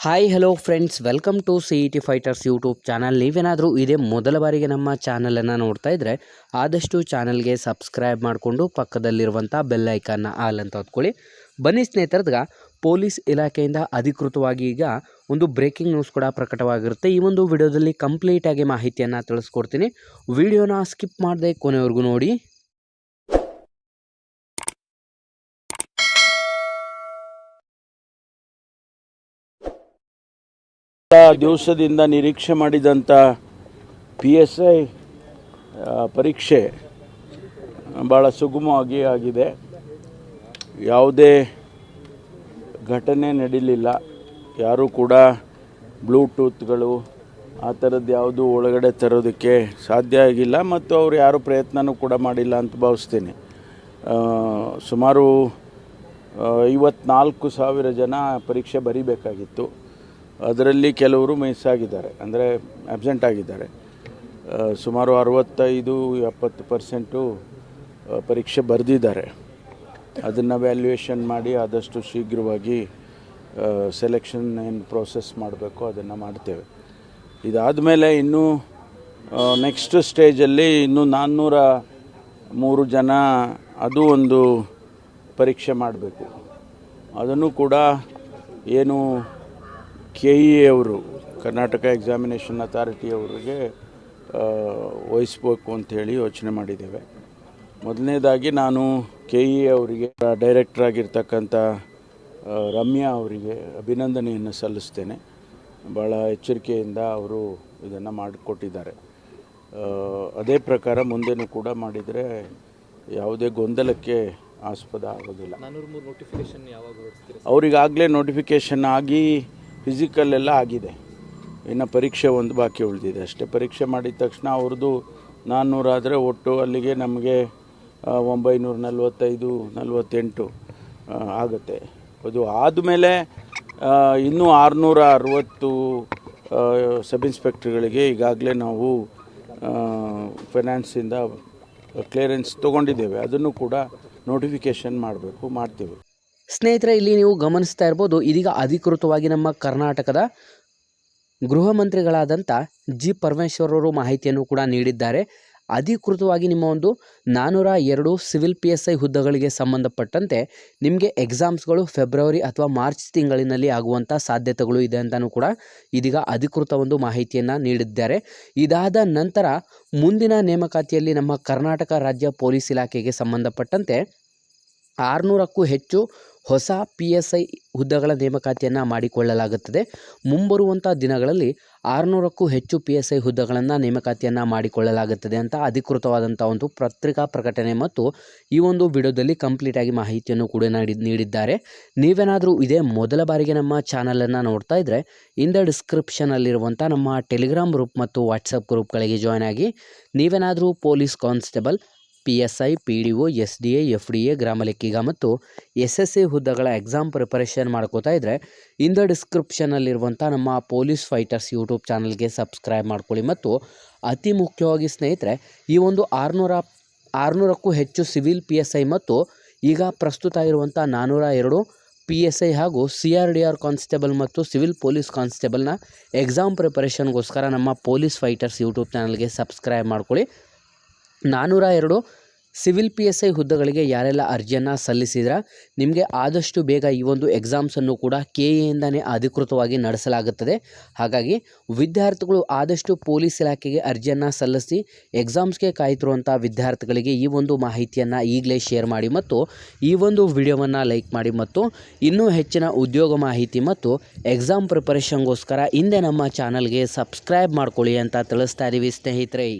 Hi hello friends welcome to C E T fighters YouTube channel ನೀವೇನಾದರೂ ಇದೇ ಮೊದಲ ಬಾರಿಗೆ ನಮ್ಮ ಚಾನಲನ್ನು ನೋಡ್ತಾ ಇದ್ದರೆ ಆದಷ್ಟು ಚಾನಲ್ಗೆ ಸಬ್ಸ್ಕ್ರೈಬ್ ಮಾಡಿಕೊಂಡು ಪಕ್ಕದಲ್ಲಿರುವಂಥ ಬೆಲ್ಲೈಕನ್ನ ಆಲ್ ಅಂತ ಹೊತ್ಕೊಳ್ಳಿ ಬನ್ನಿ ಸ್ನೇಹಿತರದ್ಗ, ಪೊಲೀಸ್ ಇಲಾಖೆಯಿಂದ ಅಧಿಕೃತವಾಗಿ ಈಗ ಒಂದು ಬ್ರೇಕಿಂಗ್ ನ್ಯೂಸ್ ಕೂಡ ಪ್ರಕಟವಾಗಿರುತ್ತೆ. ಈ ಒಂದು ವಿಡಿಯೋದಲ್ಲಿ ಕಂಪ್ಲೀಟಾಗಿ ಮಾಹಿತಿಯನ್ನು ತಿಳಿಸ್ಕೊಡ್ತೀನಿ. ವಿಡಿಯೋನ ಸ್ಕಿಪ್ ಮಾಡದೆ ಕೊನೆವರೆಗೂ ನೋಡಿ. ದಿವಸದಿಂದ ನಿರೀಕ್ಷೆ ಮಾಡಿದಂಥ ಪಿ ಎಸ್ ಐ ಪರೀಕ್ಷೆ ಭಾಳ ಸುಗಮವಾಗಿ ಆಗಿದೆ. ಯಾವುದೇ ಘಟನೆ ನಡೀಲಿಲ್ಲ. ಯಾರೂ ಕೂಡ ಬ್ಲೂಟೂತ್ಗಳು ಆ ಥರದ್ದು ಯಾವುದು ಒಳಗಡೆ ತರೋದಕ್ಕೆ ಸಾಧ್ಯ ಆಗಿಲ್ಲ ಮತ್ತು ಅವರು ಯಾರೂ ಪ್ರಯತ್ನನೂ ಕೂಡ ಮಾಡಿಲ್ಲ ಅಂತ ಭಾವಿಸ್ತೀನಿ. ಸುಮಾರು ಐವತ್ನಾಲ್ಕು ಸಾವಿರ ಜನ ಪರೀಕ್ಷೆ ಬರೀಬೇಕಾಗಿತ್ತು. ಅದರಲ್ಲಿ ಕೆಲವರು ಮಿಸ್ ಆಗಿದ್ದಾರೆ ಅಂದರೆ ಆಬ್ಸೆಂಟ್ ಆಗಿದ್ದಾರೆ. ಸುಮಾರು ಅರವತ್ತೈದು, ಎಪ್ಪತ್ತು ಪರ್ಸೆಂಟು ಪರೀಕ್ಷೆ ಬರೆದಿದ್ದಾರೆ. ಅದನ್ನು ವ್ಯಾಲ್ಯೂಯೇಷನ್ ಮಾಡಿ ಆದಷ್ಟು ಶೀಘ್ರವಾಗಿ ಸೆಲೆಕ್ಷನ್ ಏನು ಪ್ರೋಸೆಸ್ ಮಾಡಬೇಕು ಅದನ್ನು ಮಾಡ್ತೇವೆ. ಇದಾದಮೇಲೆ ಇನ್ನೂ ನೆಕ್ಸ್ಟ್ ಸ್ಟೇಜಲ್ಲಿ ಇನ್ನೂ ನಾನ್ನೂರ ಮೂರು ಜನ ಅದು ಒಂದು ಪರೀಕ್ಷೆ ಮಾಡಬೇಕು. ಅದನ್ನು ಕೂಡ ಏನು ಕೆ ಇ ಅವರು ಕರ್ನಾಟಕ ಎಕ್ಸಾಮಿನೇಷನ್ ಅಥಾರಿಟಿಯವರಿಗೆ ವಹಿಸ್ಬೇಕು ಅಂಥೇಳಿ ಯೋಚನೆ ಮಾಡಿದ್ದೇವೆ. ಮೊದಲನೇದಾಗಿ ನಾನು ಕೆ ಇ ಅವರಿಗೆ ಡೈರೆಕ್ಟರ್ ಆಗಿರ್ತಕ್ಕಂಥ ರಮ್ಯಾ ಅವರಿಗೆ ಅಭಿನಂದನೆಯನ್ನು ಸಲ್ಲಿಸ್ತೇನೆ. ಭಾಳ ಎಚ್ಚರಿಕೆಯಿಂದ ಅವರು ಇದನ್ನು ಮಾಡಿಕೊಟ್ಟಿದ್ದಾರೆ. ಅದೇ ಪ್ರಕಾರ ಮುಂದೆನೂ ಕೂಡ ಮಾಡಿದರೆ ಯಾವುದೇ ಗೊಂದಲಕ್ಕೆ ಆಸ್ಪದ ಆಗೋದಿಲ್ಲ. ನೋಟಿಫಿಕೇಶನ್ ಅವರಿಗಾಗಲೇ ನೋಟಿಫಿಕೇಷನ್ ಆಗಿ ಫಿಸಿಕಲ್ ಎಲ್ಲ ಆಗಿದೆ. ಇನ್ನು ಪರೀಕ್ಷೆ ಒಂದು ಬಾಕಿ ಉಳಿದಿದೆ ಅಷ್ಟೇ. ಪರೀಕ್ಷೆ ಮಾಡಿದ ತಕ್ಷಣ ಅವ್ರದ್ದು ನಾನ್ನೂರಾದರೆ ಒಟ್ಟು ಅಲ್ಲಿಗೆ ನಮಗೆ ಒಂಬೈನೂರ ನಲ್ವತ್ತೈದು ನಲ್ವತ್ತೆಂಟು ಆಗುತ್ತೆ. ಅದು ಆದಮೇಲೆ ಇನ್ನೂ ಆರುನೂರ ಅರವತ್ತು ಸಬ್ ಇನ್ಸ್ಪೆಕ್ಟ್ರ್ಗಳಿಗೆ ಈಗಾಗಲೇ ನಾವು ಫೈನಾನ್ಸಿಂದ ಕ್ಲಿಯರೆನ್ಸ್ ತೊಗೊಂಡಿದ್ದೇವೆ. ಅದನ್ನು ಕೂಡ ನೋಟಿಫಿಕೇಷನ್ ಮಾಡಬೇಕು, ಮಾಡ್ತೀವಿ. ಸ್ನೇಹಿತರೆ, ಇಲ್ಲಿ ನೀವು ಗಮನಿಸ್ತಾ ಇರ್ಬೋದು, ಇದೀಗ ಅಧಿಕೃತವಾಗಿ ನಮ್ಮ ಕರ್ನಾಟಕದ ಗೃಹ ಮಂತ್ರಿಗಳಾದಂಥ ಜಿ. ಪರಮೇಶ್ವರ್ ಅವರು ಮಾಹಿತಿಯನ್ನು ಕೂಡ ನೀಡಿದ್ದಾರೆ. ಅಧಿಕೃತವಾಗಿ ನಿಮ್ಮ ಒಂದು ನಾನ್ನೂರ ಎರಡು ಸಿವಿಲ್ ಪಿ ಎಸ್ ಐ ಹುದ್ದೆಗಳಿಗೆ ಸಂಬಂಧಪಟ್ಟಂತೆ ನಿಮಗೆ ಎಕ್ಸಾಮ್ಸ್ಗಳು ಫೆಬ್ರವರಿ ಅಥವಾ ಮಾರ್ಚ್ ತಿಂಗಳಿನಲ್ಲಿ ಆಗುವಂಥ ಸಾಧ್ಯತೆಗಳು ಇದೆ ಅಂತಲೂ ಕೂಡ ಇದೀಗ ಅಧಿಕೃತ ಒಂದು ಮಾಹಿತಿಯನ್ನು ನೀಡಿದ್ದಾರೆ. ಇದಾದ ನಂತರ ಮುಂದಿನ ನೇಮಕಾತಿಯಲ್ಲಿ ನಮ್ಮ ಕರ್ನಾಟಕ ರಾಜ್ಯ ಪೊಲೀಸ್ ಇಲಾಖೆಗೆ ಸಂಬಂಧಪಟ್ಟಂತೆ ಆರುನೂರಕ್ಕೂ ಹೆಚ್ಚು ಹೊಸ ಪಿ ಎಸ್ ಐ ಹುದ್ದೆಗಳ ನೇಮಕಾತಿಯನ್ನು ಮಾಡಿಕೊಳ್ಳಲಾಗುತ್ತದೆ. ಮುಂಬರುವಂಥ ದಿನಗಳಲ್ಲಿ ಆರುನೂರಕ್ಕೂ ಹೆಚ್ಚು ಪಿ ಎಸ್ ಐ ಹುದ್ದೆಗಳನ್ನು ನೇಮಕಾತಿಯನ್ನು ಮಾಡಿಕೊಳ್ಳಲಾಗುತ್ತದೆ ಅಂತ ಅಧಿಕೃತವಾದಂಥ ಒಂದು ಪತ್ರಿಕಾ ಪ್ರಕಟಣೆ ಮತ್ತು ಈ ಒಂದು ವಿಡಿಯೋದಲ್ಲಿ ಕಂಪ್ಲೀಟಾಗಿ ಮಾಹಿತಿಯನ್ನು ಕೂಡ ನೀಡಿ, ನೀಡಿದ್ದಾರೆ. ನೀವೇನಾದರೂ ಇದೇ ಮೊದಲ ಬಾರಿಗೆ ನಮ್ಮ ಚಾನಲನ್ನು ನೋಡ್ತಾ ಇದ್ದರೆ ಇಂದ ಡಿಸ್ಕ್ರಿಪ್ಷನಲ್ಲಿರುವಂಥ ನಮ್ಮ ಟೆಲಿಗ್ರಾಮ್ ಗ್ರೂಪ್ ಮತ್ತು ವಾಟ್ಸಪ್ ಗ್ರೂಪ್ಗಳಿಗೆ ಜಾಯ್ನ್ ಆಗಿ, ನೀವೇನಾದರೂ police constable P S I P D O S D A F D A ಗ್ರಾಮ ಲೆಕ್ಕಿಗ ಮತ್ತು ಎಸ್ ಎಸ್ ಎ ಹುದ್ದೆಗಳ ಎಕ್ಸಾಮ್ ಪ್ರಿಪರೇಷನ್ ಮಾಡ್ಕೋತಾ ಇದ್ದರೆ ಇಂದ ಡಿಸ್ಕ್ರಿಪ್ಷನಲ್ಲಿರುವಂಥ ನಮ್ಮ ಪೊಲೀಸ್ ಫೈಟರ್ಸ್ ಯೂಟ್ಯೂಬ್ ಚಾನಲ್ಗೆ ಸಬ್ಸ್ಕ್ರೈಬ್ ಮಾಡ್ಕೊಳ್ಳಿ ಮತ್ತು ಅತಿ ಮುಖ್ಯವಾಗಿ ಸ್ನೇಹಿತರೆ, ಈ ಒಂದು ಆರುನೂರ, ಆರುನೂರಕ್ಕೂ ಹೆಚ್ಚು ಸಿವಿಲ್ ಪಿ ಎಸ್ ಐ ಮತ್ತು ಈಗ ಪ್ರಸ್ತುತ ಇರುವಂಥ ನಾನ್ನೂರ ಎರಡು ಪಿ ಎಸ್ ಐ ಹಾಗೂ C R D R constable ಮತ್ತು ಸಿವಿಲ್ ಪೊಲೀಸ್ ಕಾನ್ಸ್ಟೇಬಲ್ನ ಎಕ್ಸಾಮ್ ಪ್ರಿಪರೇಷನ್ಗೋಸ್ಕರ ನಮ್ಮ ಪೊಲೀಸ್ ಫೈಟರ್ಸ್ ಯೂಟ್ಯೂಬ್ ಚಾನಲ್ಗೆ ಸಬ್ಸ್ಕ್ರೈಬ್ ಮಾಡ್ಕೊಳ್ಳಿ. ನಾನ್ನೂರ ಎರಡು ಸಿವಿಲ್ ಪಿ ಎಸ್ ಐ ಹುದ್ದೆಗಳಿಗೆ ಯಾರೆಲ್ಲ ಅರ್ಜಿಯನ್ನು ಸಲ್ಲಿಸಿದ್ರ? ನಿಮಗೆ ಆದಷ್ಟು ಬೇಗ ಈ ಒಂದು ಎಕ್ಸಾಮ್ಸನ್ನು ಕೂಡ ಕೆ ಎಯಿಂದನೇ ಅಧಿಕೃತವಾಗಿ ನಡೆಸಲಾಗುತ್ತದೆ. ಹಾಗಾಗಿ ವಿದ್ಯಾರ್ಥಿಗಳು ಆದಷ್ಟು ಪೊಲೀಸ್ ಇಲಾಖೆಗೆ ಅರ್ಜಿಯನ್ನು ಸಲ್ಲಿಸಿ ಎಕ್ಸಾಮ್ಸ್ಗೆ ಕಾಯ್ತಿರುವಂಥ ವಿದ್ಯಾರ್ಥಿಗಳಿಗೆ ಈ ಒಂದು ಮಾಹಿತಿಯನ್ನು ಈಗಲೇ ಶೇರ್ ಮಾಡಿ ಮತ್ತು ಈ ಒಂದು ವಿಡಿಯೋವನ್ನು ಲೈಕ್ ಮಾಡಿ ಮತ್ತು ಇನ್ನೂ ಹೆಚ್ಚಿನ ಉದ್ಯೋಗ ಮಾಹಿತಿ ಮತ್ತು ಎಕ್ಸಾಮ್ ಪ್ರಿಪರೇಷನ್ಗೋಸ್ಕರ ಹಿಂದೆ ನಮ್ಮ ಚಾನಲ್ಗೆ ಸಬ್ಸ್ಕ್ರೈಬ್ ಮಾಡ್ಕೊಳ್ಳಿ ಅಂತ ತಿಳಿಸ್ತಾ ಇದ್ದೀವಿ ಸ್ನೇಹಿತರೆ.